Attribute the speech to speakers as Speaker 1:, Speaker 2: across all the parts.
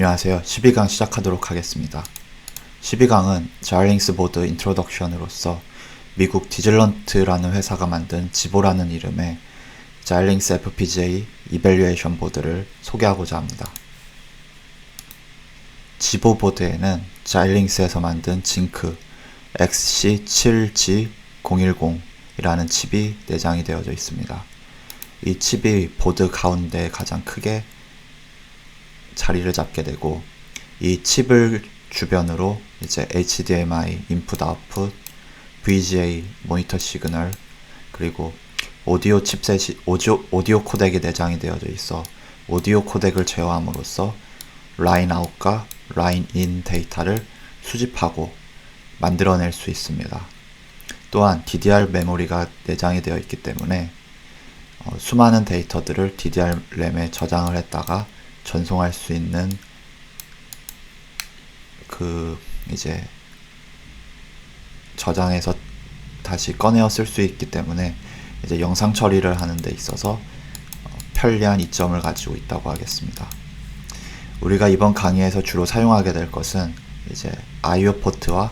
Speaker 1: 안녕하세요. 12강 시작하도록 하겠습니다. 12강은 자일링스 보드 인트로덕션으로서 미국 디즐런트라는 회사가 만든 지보라는 이름의 자일링스 FPGA 이벨리에이션 보드를 소개하고자 합니다. 지보 보드에는 자일링스에서 만든 징크 XC7G010이라는 칩이 내장이 되어져 있습니다. 이 칩이 보드 가운데 가장 크게 자리를 잡게 되고 이 칩을 주변으로 이제 HDMI 인풋 아웃풋, VGA 모니터 시그널 그리고 오디오 칩셋이 오디오, 오디오 코덱이 내장이 되어져 있어 오디오 코덱을 제어함으로써 라인 아웃과 라인 인 데이터를 수집하고 만들어낼 수 있습니다. 또한 DDR 메모리가 내장이 되어 있기 때문에 어, 수많은 데이터들을 DDR 램에 저장을 했다가 전송할 수 있는 그 이제 저장해서 다시 꺼내어 쓸 수 있기 때문에 이제 영상 처리를 하는 데 있어서 어, 편리한 이점을 가지고 있다고 하겠습니다. 우리가 이번 강의에서 주로 사용하게 될 것은 이제 I/O 포트와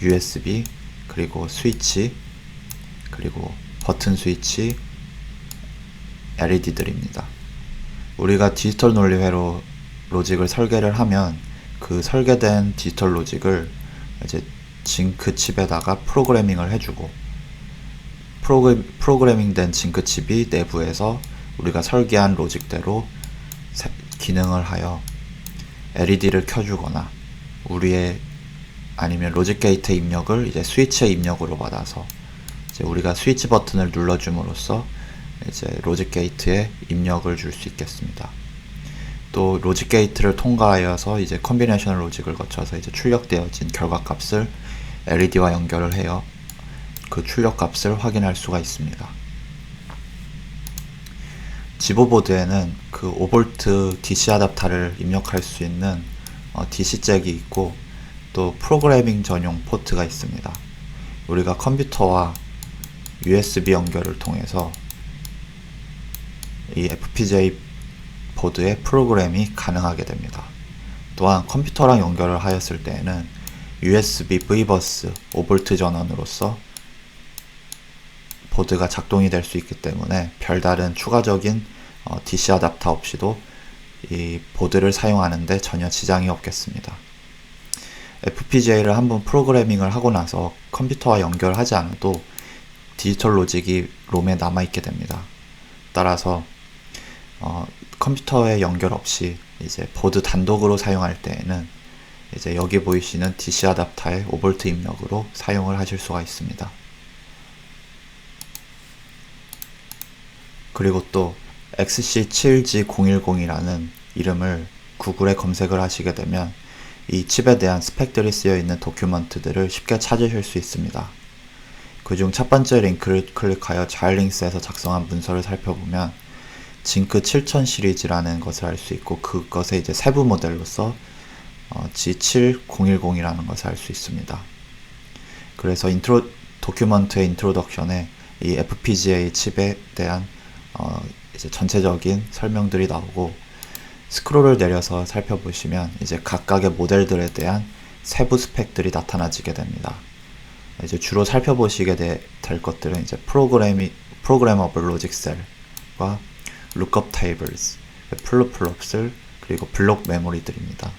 Speaker 1: USB 그리고 스위치 그리고 버튼 스위치 LED들입니다. 우리가 디지털 논리회로 로직을 설계를 하면 그 설계된 디지털 로직을 이제 징크 칩에다가 프로그래밍을 해주고 프로그래, 프로그래밍된 징크 칩이 내부에서 우리가 설계한 로직대로 기능을 하여 LED를 켜주거나 우리의 아니면 로직 게이트 입력을 이제 스위치의 입력으로 받아서 이제 우리가 스위치 버튼을 눌러줌으로써 이제 로직 게이트에 입력을 줄 수 있겠습니다. 또 로직 게이트를 통과하여서 이제 컨비네이션 로직을 거쳐서 이제 출력되어진 결과 값을 LED와 연결을 해요. 그 출력 값을 확인할 수가 있습니다. 지보보드에는 그 5V DC 아답터를 입력할 수 있는 어, DC 잭이 있고 또 프로그래밍 전용 포트가 있습니다. 우리가 컴퓨터와 USB 연결을 통해서 이 FPGA 보드의 프로그램이 가능하게 됩니다. 또한 컴퓨터랑 연결을 하였을 때에는 USB V버스 5V 전원으로서 보드가 작동이 될 수 있기 때문에 별다른 추가적인 어, DC 아답터 없이도 이 보드를 사용하는데 전혀 지장이 없겠습니다. FPGA를 한번 프로그래밍을 하고 나서 컴퓨터와 연결하지 않아도 디지털 로직이 롬에 남아있게 됩니다. 따라서 어, 컴퓨터에 연결 없이 이제 보드 단독으로 사용할 때에는 이제 여기 보이시는 DC 아답터의 5V 입력으로 사용을 하실 수가 있습니다. 그리고 또 XC7G010이라는 이름을 구글에 검색을 하시게 되면 이 칩에 대한 스펙들이 쓰여 있는 도큐먼트들을 쉽게 찾으실 수 있습니다. 그중 첫 번째 링크를 클릭하여 자일링스에서 작성한 문서를 살펴보면 징크 7000 시리즈라는 것을 알 수 있고 그것의 이제 세부 모델로서 어, G7010이라는 것을 알 수 있습니다. 그래서 인트로 도큐먼트의 인트로덕션에 이 FPGA 칩에 대한 어, 이제 전체적인 설명들이 나오고 스크롤을 내려서 살펴보시면 이제 각각의 모델들에 대한 세부 스펙들이 나타나지게 됩니다. 이제 주로 살펴보시게 되, 될 것들은 이제 프로그래미 프로그래머블 로직 셀과 lookup tables, 플롭플롭슬 그리고 블록 메모리들입니다.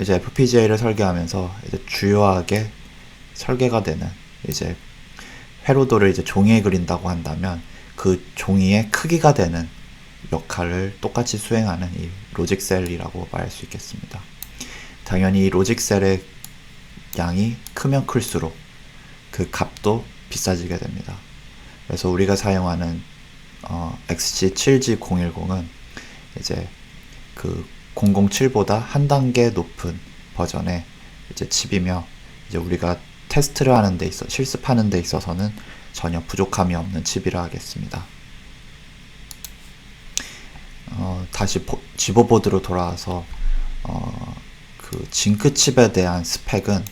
Speaker 1: 이제 FPGA를 설계하면서 이제 주요하게 설계가 되는 이제 회로도를 이제 종이에 그린다고 한다면 그 종이의 크기가 되는 역할을 똑같이 수행하는 이 로직셀이라고 말할 수 있겠습니다. 당연히 이 로직셀의 양이 크면 클수록 그 값도 비싸지게 됩니다. 그래서 우리가 사용하는 어, XG7G010은 이제 그 007보다 한 단계 높은 버전의 이제 칩이며 이제 우리가 테스트를 하는 데 있어 실습하는 데 있어서는 전혀 부족함이 없는 칩이라 하겠습니다. 어, 다시 보, 지보보드로 돌아와서 어, 그 징크 칩에 대한 스펙은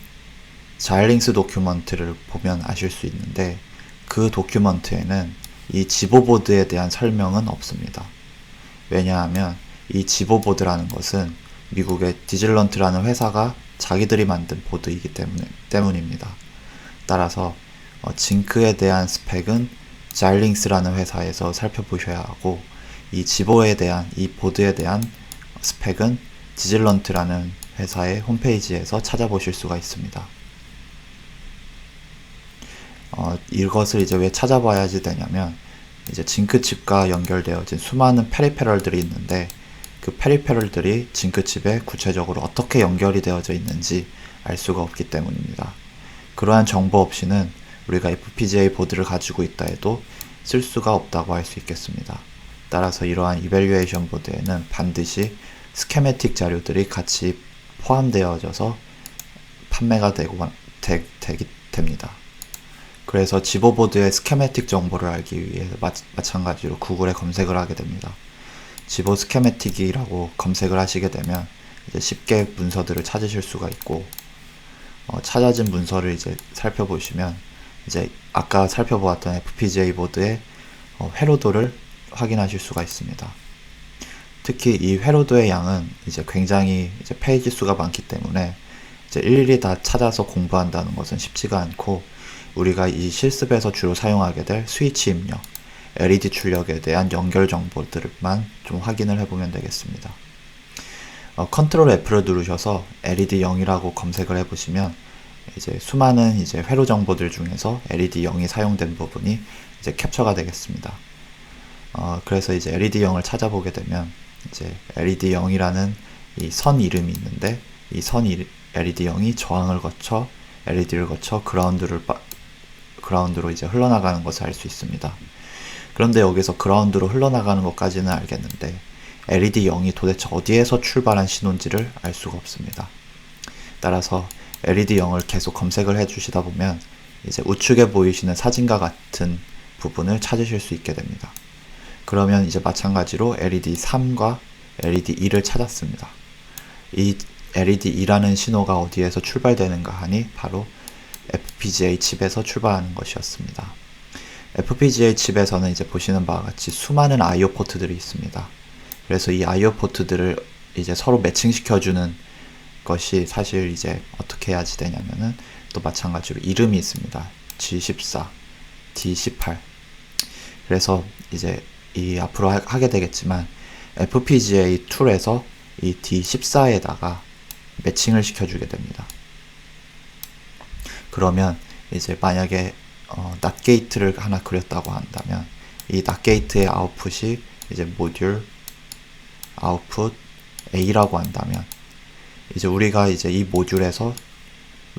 Speaker 1: 자일링스 도큐먼트를 보면 아실 수 있는데 그 도큐먼트에는 이 지보보드에 대한 설명은 없습니다. 왜냐하면 이 지보보드라는 것은 미국의 디질런트라는 회사가 자기들이 만든 보드이기 때문에, 때문입니다. 따라서 어, 징크에 대한 스펙은 자일링스라는 회사에서 살펴보셔야 하고 이 지보에 대한 이 보드에 대한 스펙은 디질런트라는 회사의 홈페이지에서 찾아보실 수가 있습니다. 어, 이것을 이제 왜 찾아봐야지 되냐면 이제 징크칩과 연결되어진 수많은 페리페럴들이 있는데 그 페리페럴들이 징크칩에 구체적으로 어떻게 연결이 되어져 있는지 알 수가 없기 때문입니다. 그러한 정보 없이는 우리가 FPGA 보드를 가지고 있다 해도 쓸 수가 없다고 할 수 있겠습니다. 따라서 이러한 이벨리에이션 보드에는 반드시 스케메틱 자료들이 같이 포함되어져서 판매가 되고 되, 되기 됩니다. 그래서 지보보드의 스케메틱 정보를 알기 위해 마, 마찬가지로 구글에 검색을 하게 됩니다. 지보 스케메틱이라고 검색을 하시게 되면 이제 쉽게 문서들을 찾으실 수가 있고 어, 찾아진 문서를 이제 살펴보시면 이제 아까 살펴보았던 FPGA 보드의 어, 회로도를 확인하실 수가 있습니다. 특히 이 회로도의 양은 이제 굉장히 이제 페이지 수가 많기 때문에 이제 일일이 다 찾아서 공부한다는 것은 쉽지가 않고 우리가 이 실습에서 주로 사용하게 될 스위치 입력, LED 출력에 대한 연결 정보들만 좀 확인을 해보면 되겠습니다. 어, 컨트롤 F를 누르셔서 LED 0이라고 검색을 해보시면 이제 수많은 이제 회로 정보들 중에서 LED 0이 사용된 부분이 이제 캡처가 되겠습니다. 어, 그래서 이제 LED 0을 찾아보게 되면 이제 LED 0이라는 이 선 이름이 있는데 이 선 LED 0이 저항을 거쳐 LED를 거쳐 그라운드를 빠, 그라운드로 이제 흘러나가는 것을 알 수 있습니다. 그런데 여기서 그라운드로 흘러나가는 것까지는 알겠는데 LED 0이 도대체 어디에서 출발한 신호인지를 알 수가 없습니다. 따라서 LED 0을 계속 검색을 해 주시다 보면 이제 우측에 보이시는 사진과 같은 부분을 찾으실 수 있게 됩니다. 그러면 이제 마찬가지로 LED 3과 LED 2를 찾았습니다. 이 LED 2라는 신호가 어디에서 출발되는가 하니 바로 FPGA 칩에서 출발하는 것이었습니다. FPGA 칩에서는 이제 보시는 바와 같이 수많은 IO 포트들이 있습니다. 그래서 이 IO 포트들을 이제 서로 매칭시켜주는 것이 사실 이제 어떻게 해야지 되냐면은 또 마찬가지로 이름이 있습니다. G14, D18. 그래서 이제 이 앞으로 하, 게 되겠지만 FPGA 툴에서 이 D14에다가 매칭을 시켜주게 됩니다. 그러면 이제 만약에 어, 낫 게이트를 하나 그렸다고 한다면 이 낫 게이트의 아웃풋이 이제 모듈 아웃풋 A라고 한다면 이제 우리가 이제 이 모듈에서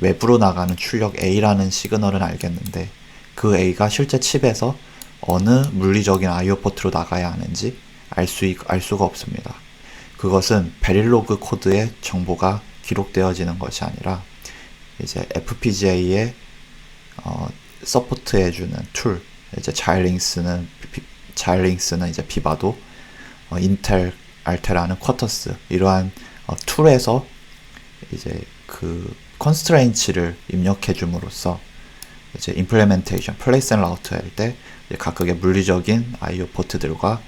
Speaker 1: 외부로 나가는 출력 A라는 시그널은 알겠는데 그 A가 실제 칩에서 어느 물리적인 IO 포트로 나가야 하는지 알, 수, 알 수가 없습니다. 그것은 베릴로그 코드의 정보가 기록되어지는 것이 아니라 이제 FPGA에 어, 서포트해주는 툴, 이제 자일링스는 자일링스는 이제 비바도, 어, 인텔 알테라는 쿼터스 이러한 어, 툴에서 이제 그 컨스트레인츠를 입력해 줌으로써 이제 임플레멘테이션, 플레이스 앤 라우트 할 때 각각의 물리적인 IO 포트들과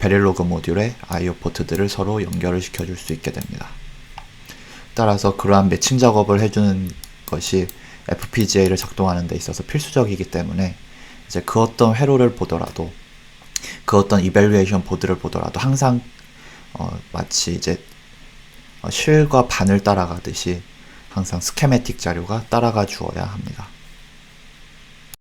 Speaker 1: 베릴로그 모듈의 IO 포트들을 서로 연결을 시켜 줄 수 있게 됩니다. 따라서 그러한 매칭 작업을 해주는 것이 FPGA를 작동하는 데 있어서 필수적이기 때문에 이제 그 어떤 회로를 보더라도 그 어떤 이벨리에이션 보드를 보더라도 항상 어, 마치 이제 어, 실과 반을 따라가듯이 항상 스케메틱 자료가 따라가 주어야 합니다.